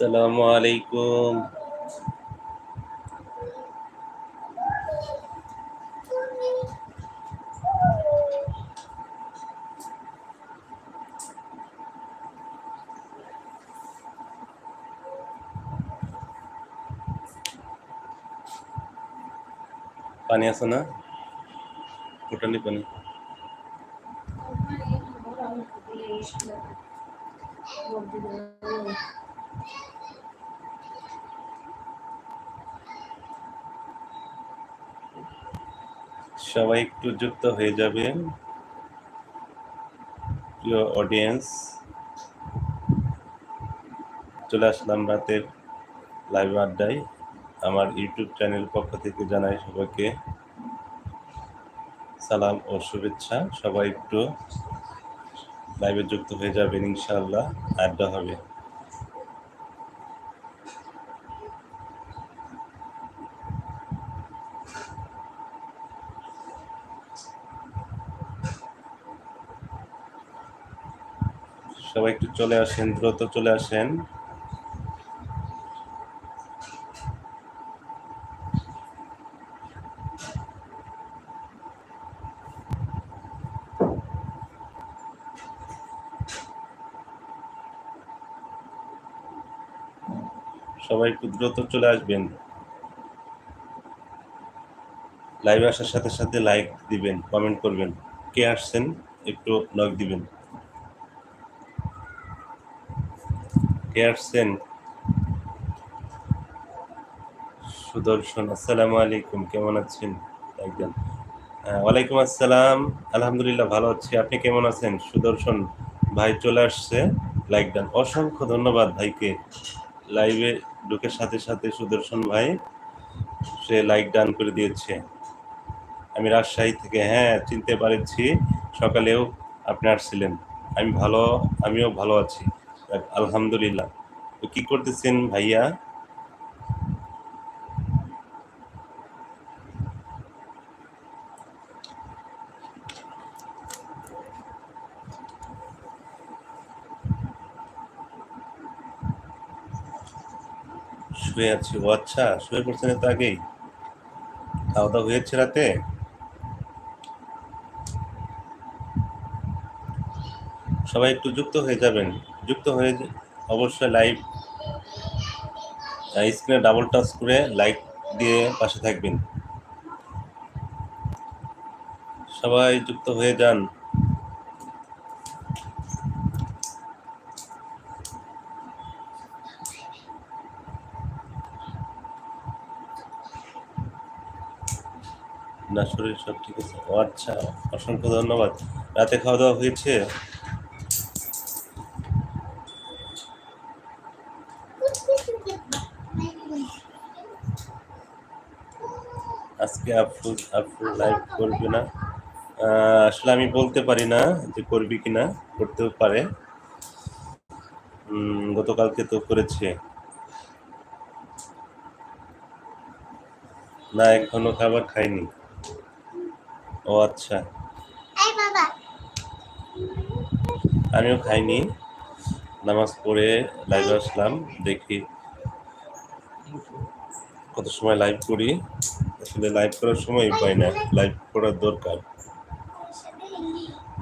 আসসালামু আলাইকুম পানি আছে না ফুটানি পানি সবাই একটু যুক্ত হয়ে যাবেন প্রিয় অডিয়েন্স চলে আসলাম রাতের লাইভ আড্ডায়। আমার ইউটিউব চ্যানেল পক্ষ থেকে জানাই সবাইকে সালাম ও শুভেচ্ছা। সবাই একটু লাইভে যুক্ত হয়ে যাবেন, ইনশাআল্লাহ। আড্ডা হবে। সবাই একটু চলে আসেন, দ্রুত চলে আসেন। সবাই একটু দ্রুত চলে আসবেন। লাইভে আসার সাথে সাথে লাইক দিবেন কমেন্ট করবেন। কে আসছেন? একটু নক দিবেন। কে আসছেন সুদর্শন আসসালামু আলাইকুম কেমন আছেন একজন ওয়ালাইকুম আসসালাম আলহামদুলিল্লাহ ভালো আছি আপনি কেমন আছেন সুদর্শন ভাই চলে আসছে লাইক ডান অসংখ্য ধন্যবাদ ভাইকে লাইভে ঢুকে সাথে সাথে সুদর্শন ভাই সে লাইক ডান করে দিয়েছে আমি রাজশাহী থেকে হ্যাঁ চিনতে পারছি সকালেও আপনি আসছিলেন আমি ভালো আমিও ভালো আছি আলহামদুলিল্লাহ। তো কি করতেছেন ভাইয়া? শুয়ে আছি। ও আচ্ছা শুয়ে পড়ছেন তো আগেই। খাওয়া দাওয়া হয়েছে রাতে? সবাই একটু যুক্ত হয়ে যাবেন। যুক্ত হয়ে অবশ্যই লাইভ স্ক্রিনে ডাবল টাচ করে লাইক দিয়ে পাশে থাকবেন। সবাই যুক্ত হয়ে যান। না, শরীর সব ঠিক আছে। ও আচ্ছা অসংখ্য ধন্যবাদ। রাতে খাওয়া দাওয়া হয়েছে? আজকে আফরুজ আফরুজ লাইভ করবে না। আসলে আমি বলতে পারি না যে করবি কিনা করতেও পারে। গতকালকে তো করেছে। না এখনও খাবার খাইনি। ও আচ্ছা। আমিও খাইনি। নামাজ পড়ে লাইভে আসলাম দেখি কত সময় লাইভ করি। আসলে লাইভ করার সময় পাই না। লাইভ করার দরকার।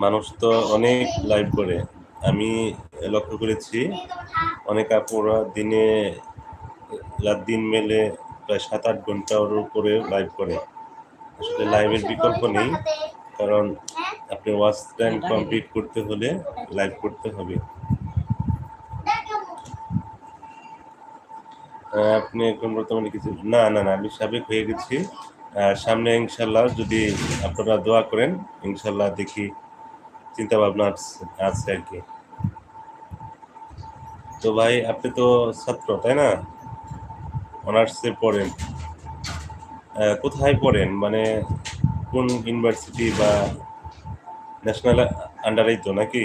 মানুষ তো অনেক লাইভ করে। আমি লক্ষ্য করেছি অনেক আপুরা দিনে রাত দিন মেলে প্রায় সাত আট ঘণ্টার উপরে লাইভ করে। আসলে লাইভের বিকল্প নেই কারণ আপনি ওয়াচ টাইম কমপ্লিট করতে হলে লাইভ করতে হবে। আপনি এখন বর্তমানে কিছু না না না, আমি সাবেক হয়ে গেছি। সামনে ইনশাল্লাহ যদি আপনারা দোয়া করেন ইনশাল্লাহ দেখি চিন্তা ভাবনা আছে আর কি। তো ভাই, আপনি তো ছাত্র, তাই না? অনার্সে পড়েন। কোথায় পড়েন? মানে কোন ইউনিভার্সিটি বা ন্যাশনাল আন্ডারেই তো নাকি?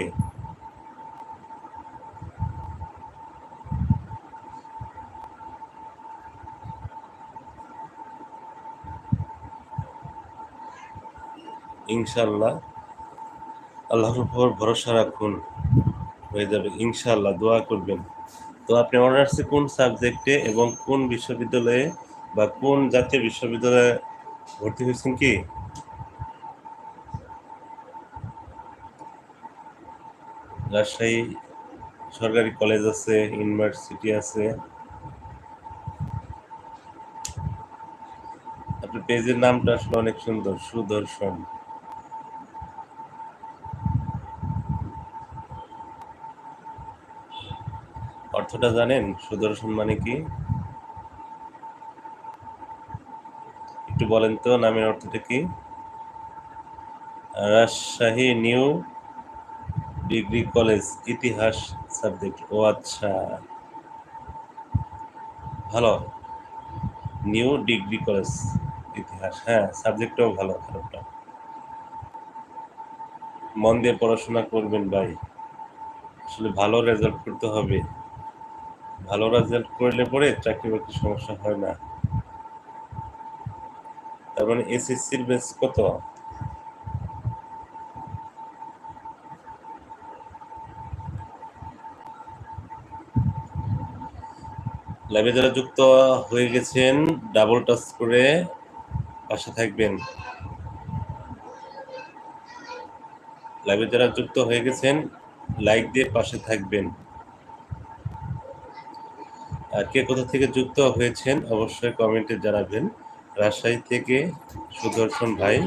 ইনশাল্লাহ আল্লাহর উপর ভরসা রাখুন। হয়ে যাবে। ইনশাল্লাহ দোয়া করবেন। তো আপনি অনার্সে কোন সাবজেক্টে এবং কোন বিশ্ববিদ্যালয়ে বা কোন জাতীয় বিশ্ববিদ্যালয়ে ভর্তি হয়েছেন কি? রাজশাহী সরকারি কলেজ আছে, ইউনিভার্সিটি আছে। আপনার পেজের নামটা আসলে অনেক সুন্দর, সুদর্শন। অর্থটা জানেন? সুদর্শন মানে কি? একটু বলেন তো, নামের অর্থটা কি? রাজশাহী নিউ ডিগ্রি কলেজ, ইতিহাস সাবজেক্ট। ও আচ্ছা। ভালো। নিউ ডিগ্রি কলেজ, ইতিহাস। হ্যাঁ সাবজেক্টটাও ভালো, খারাপটা। মন দিয়ে পড়াশোনা করবেন ভাই। আসলে ভালো রেজাল্ট করতে হবে। ভালো রেজাল্ট করলে পরে চাকরি বাকরি সমস্যা হয় না। তার মানে এসএসসির বেস কত? লাইভে যারা যুক্ত হয়ে গেছেন ডাবল টাচ করে পাশে থাকবেন। লাইভে যারা যুক্ত হয়ে গেছেন লাইক দিয়ে পাশে থাকবেন। আর কে কোথা থেকে যুক্ত হয়েছেন অবশ্যই কমেন্টে জানাবেন। রাজশাহী থেকে সুদর্শন ভাই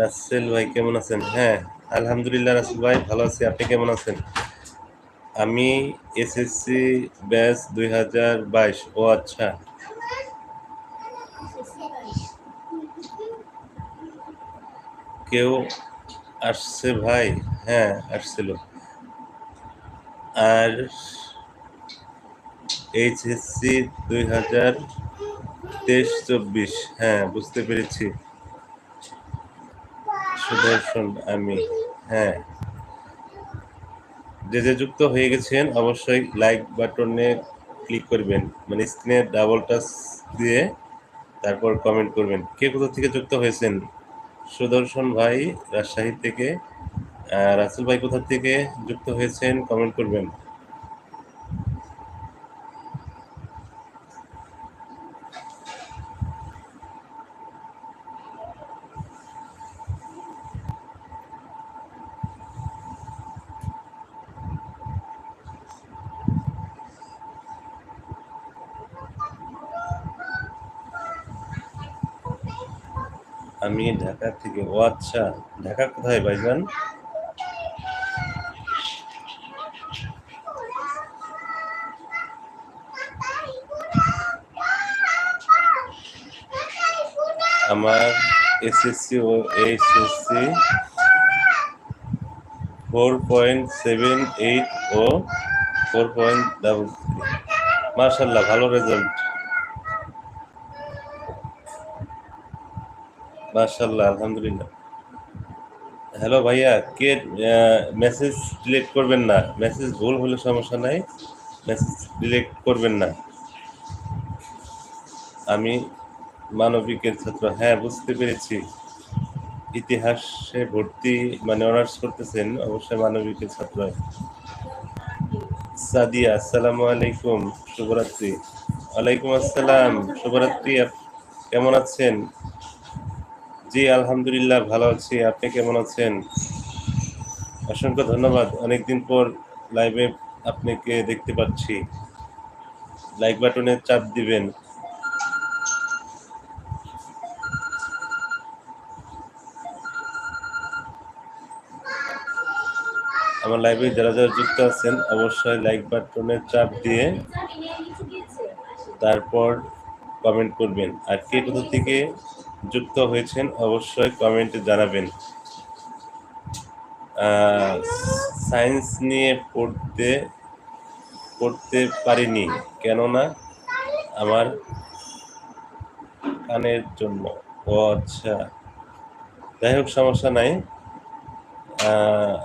রাসেল ভাই, কেমন আছেন? হ্যাঁ আলহামদুলিল্লাহ রাসেল ভাই, ভালো আছি। আপনি কেমন আছেন? আমি এসএসসি ব্যাচ দুই হাজার বাইশ। ও আচ্ছা। কেউ আসছে ভাই? হ্যাঁ আসছিল। আর এইচএসসি দুই হাজার তেইশ চব্বিশ। হ্যাঁ বুঝতে পেরেছি। সুদর্শন আমি হ্যাঁ। যে যে যুক্ত হয়ে গেছেন, অবশ্যই লাইক বাটনে ক্লিক করবেন। মানে স্ক্রিনে ডাবল টাচ দিয়ে তারপর কমেন্ট করবেন। কে কোথা থেকে যুক্ত হয়েছেন? সুদর্শন ভাই, রাজশাহী থেকে। রাসেল ভাই কোথা থেকে যুক্ত হয়েছেন কমেন্ট করবেন। আমি ঢাকা থেকে, ও আচ্ছা ঢাকা কোথায় ভাইজান? আমার এসএসসি ও HSC four point seven eight ও ফোর পয়েন্ট ডাবল থ্রি মার্শাল্লাহ ভালো রেজাল্ট মার্শাল্লাহ আলহামদুলিল্লাহ। হ্যালো ভাইয়া, কে মেসেজ ডিলিট করবেন না। মেসেজ ভুল হলে সমস্যা নাই মেসেজ ডিলিট করবেন না। আমি মানবিকের ছাত্র হ্যাঁ বুঝতে পেরেছি। ইতিহাসে ভর্তি মানে অনার্স করতেছেন, অবশ্যই মানবিকের ছাত্র। সাদিয়া, আসসালামু আলাইকুম, শুভরাত্রি। ওয়ালাইকুম আসসালাম, শুভরাত্রি কেমন আছেন? জি, আলহামদুলিল্লাহ, ভালো আছি। আপনি কেমন আছেন? অসংখ্য ধন্যবাদ। অনেকদিন পর লাইভে আপনাকে দেখতে পাচ্ছি। লাইক বাটনে চাপ দিবেন। আমার লাইভে যারা যারা যুক্ত আছেন, অবশ্যই লাইক বাটনে চাপ দিয়ে তারপর কমেন্ট করবেন। আর কে কোথা থেকে যুক্ত হয়েছেন, অবশ্যই কমেন্টে জানাবেন। সায়েন্স নিয়ে পড়তে পড়তে পারিনি, কেননা আমার কানের জন্য। ও আচ্ছা। যাই হোক, সমস্যা নাই।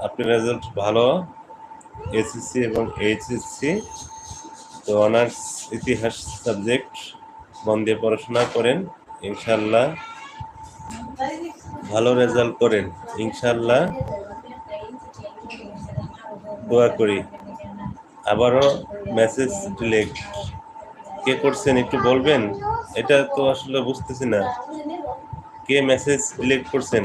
আপনি রেজাল্ট ভালো এসএসসি এবং এইচএসসি তো অনার্স ইতিহাস সাবজেক্ট দিয়ে পড়াশোনা করেন। ইনশাল্লাহ ভালো রেজাল্ট করেন, ইনশাল্লাহ। দোয়া করি। আবারও মেসেজ লেখ কে করছেন একটু বলবেন? এটা তো আসলে বুঝতেছি না। কে মেসেজ লেখ করছেন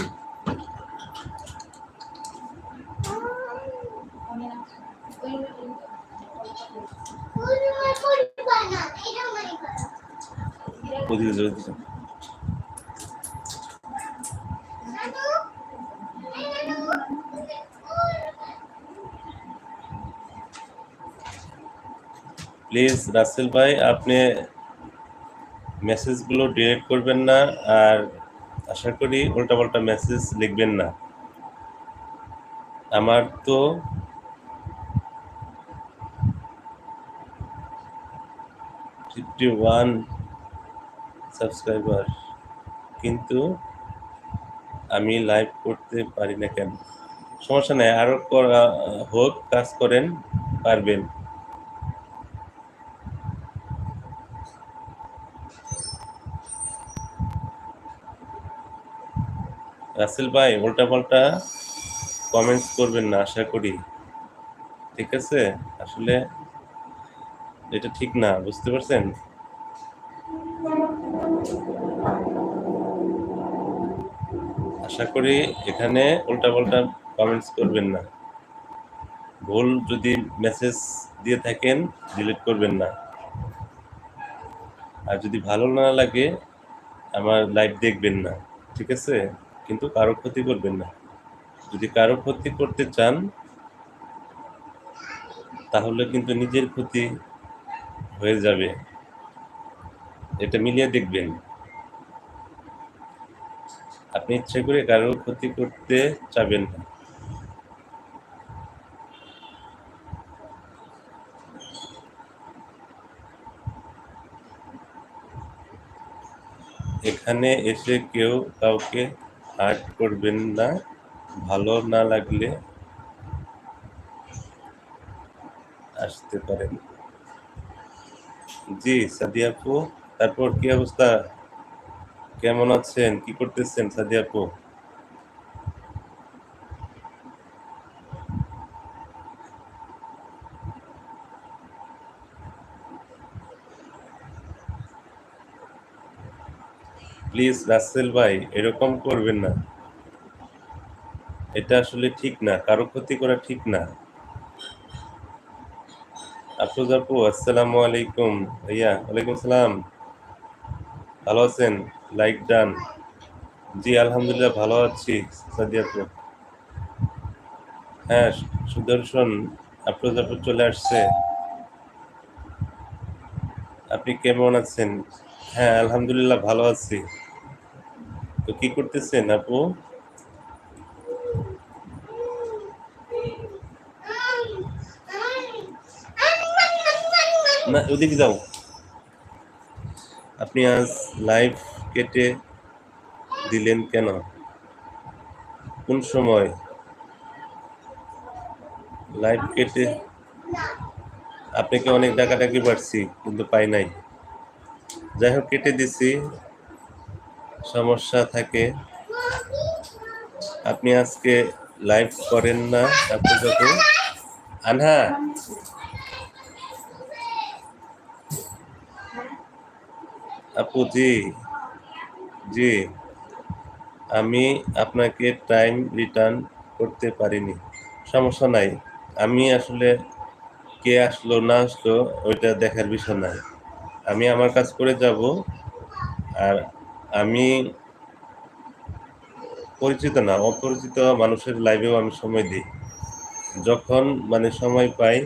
ওদিকে যাও, ওদিকে যাও। প্লিজ রাসেল ভাই, আপনি মেসেজগুলো ডিলিট করবেন না আর আশা করি উল্টাপাল্টা মেসেজ লিখবেন না। আমার তো ফিফটি ওয়ান সাবস্ক্রাইবার কিন্তু আমি লাইভ করতে পারি না কেন? সমস্যা নেই আরও হোক, কাজ করেন, পারবেন। রাসেল ভাই উল্টা পাল্টা কমেন্টস করবেন না, আশা করি। ঠিক আছে? আসলে এটা ঠিক না, বুঝতে পারছেন? আশা করি এখানে উল্টা পাল্টা কমেন্টস করবেন না। ভুল যদি মেসেজ দিয়ে থাকেন ডিলিট করবেন না। আর যদি ভালো না লাগে, আমার লাইভ দেখবেন না। ঠিক আছে? কিন্তু কারও ক্ষতি করবেন না। যদি কারও ক্ষতি করতে চান, তাহলে কিন্তু নিজের ক্ষতি হয়ে যাবে। এটা মিলিয়ে দেখবেন। আপনি ইচ্ছে করে কারও ক্ষতি করতে চাবেন না। এখানে এসে কেউ কাউকে হার্ট করবেন না, ভালো না লাগলে আসতে পারেন। জি সাদিয়াপু তারপর কি অবস্থা? কেমন আছেন? কি করতেছেন সাদিয়া প্লিজ রাসেল ভাই, এরকম করবেন না। এটা আসলে ঠিক না, কারও ক্ষতি করা ঠিক না। আফরোজ আপু, আসসালামু আলাইকুম। ভাইয়া, ওয়ালাইকুম সালাম। ভালো আছেন? Like done. জি, আলহামদুলিল্লাহ, ভালো আছি সাদিয়া আপু। হ্যাঁ সুদর্শন, আফরোজ আপু চলে আসছে। আপনি কেমন আছেন? হ্যাঁ আলহামদুলিল্লাহ, ভালো আছি। কি করতেছেন আপু? না, ওদিকে যাও। আপনি আজ লাইভ কেটে দিলেন কেন? কোন সময়? লাইভ কেটে আপনাকে অনেক ডাকাডাকি পারছি কিন্তু পাই নাই। যাই হোক, কেটে দিছি। সমস্যা থাকে। আপনি আজকে লাইভ করেন না আপনি যত আনহা। আপু, জি। জি। আমি আপনাকে টাইম রিটার্ন করতে পারিনি। সমস্যা নাই। আমি আসলে কে আসলো, না আসলো, ওইটা দেখার বিষয় নাই। আমি আমার কাজ করে যাব। আর আমি পরিচিত না, অপরিচিত মানুষের লাইভেও আমি সময় দিই। যখন মানে সময় পাই,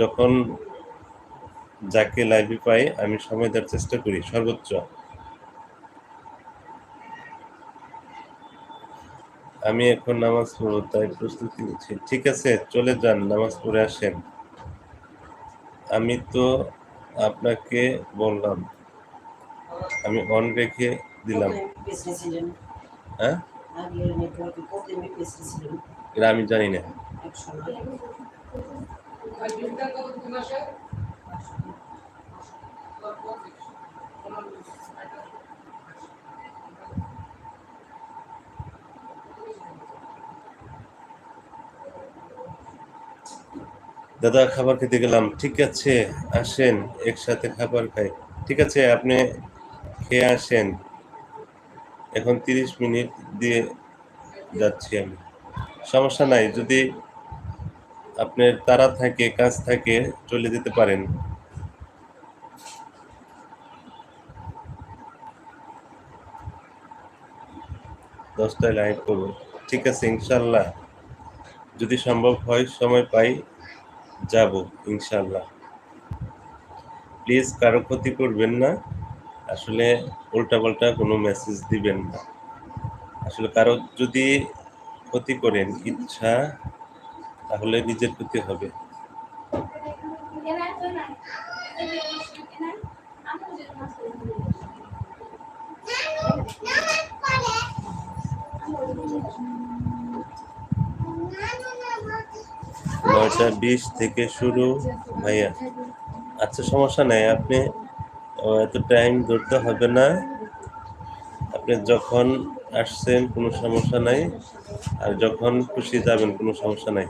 যখন যাকে লাইভে পাই, আমি সময় দেওয়ার চেষ্টা করি, সর্বোচ্চ। আমি এখন নামাজ পড়ব, তাই প্রস্তুতি নিচ্ছি। ঠিক আছে, চলে যান, নামাজ পড়ে আসেন। আমি তো আপনাকে বললাম আমি অন রেখে দিলাম। হ্যাঁ? এটা আমি জানি না। দাদা খাবার খেতে গেলাম। ঠিক আছে আসেন একসাথে খাবার খাই। ঠিক আছে আপনি খেয়ে আসেন? এখন তিরিশ মিনিট দিয়ে যাচ্ছি আমি। সমস্যা নাই, যদি আপনার তারা থাকে, কাজ থাকে, চলে যেতে পারেন। দশটায় লাইভ করব। ঠিক আছে, ইনশাল্লাহ। যদি সম্ভব হয়, সময় পাই, যাব, ইনশাল্লাহ। প্লিজ কারও ক্ষতি করবেন না। আসলে উল্টাপাল্টা কোনো মেসেজ দিবেন না। আসলে কারও যদি ক্ষতি করেন ইচ্ছা, তাহলে নিজের ক্ষতি হবে। নয়টা বিশ থেকে শুরু, ভাইয়া। আচ্ছা সমস্যা নাই। আপনি এত টাইম ধরতে হবে না। আপনি যখন আসছেন, কোনো সমস্যা নাই। আর যখন খুশি যাবেন, কোনো সমস্যা নাই।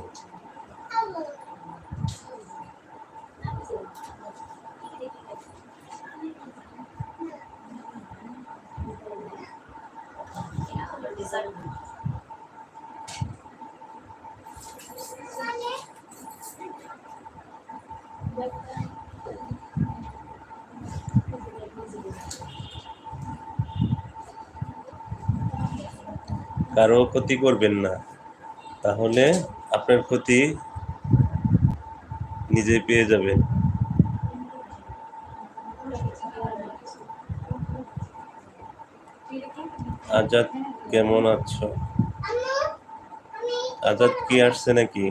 কারও ক্ষতি করবেন না। তাহলে আপনার ক্ষতি নিজে পেয়ে যাবেন। আজাদ, কেমন আছো? আজাদ কি আসছে নাকি?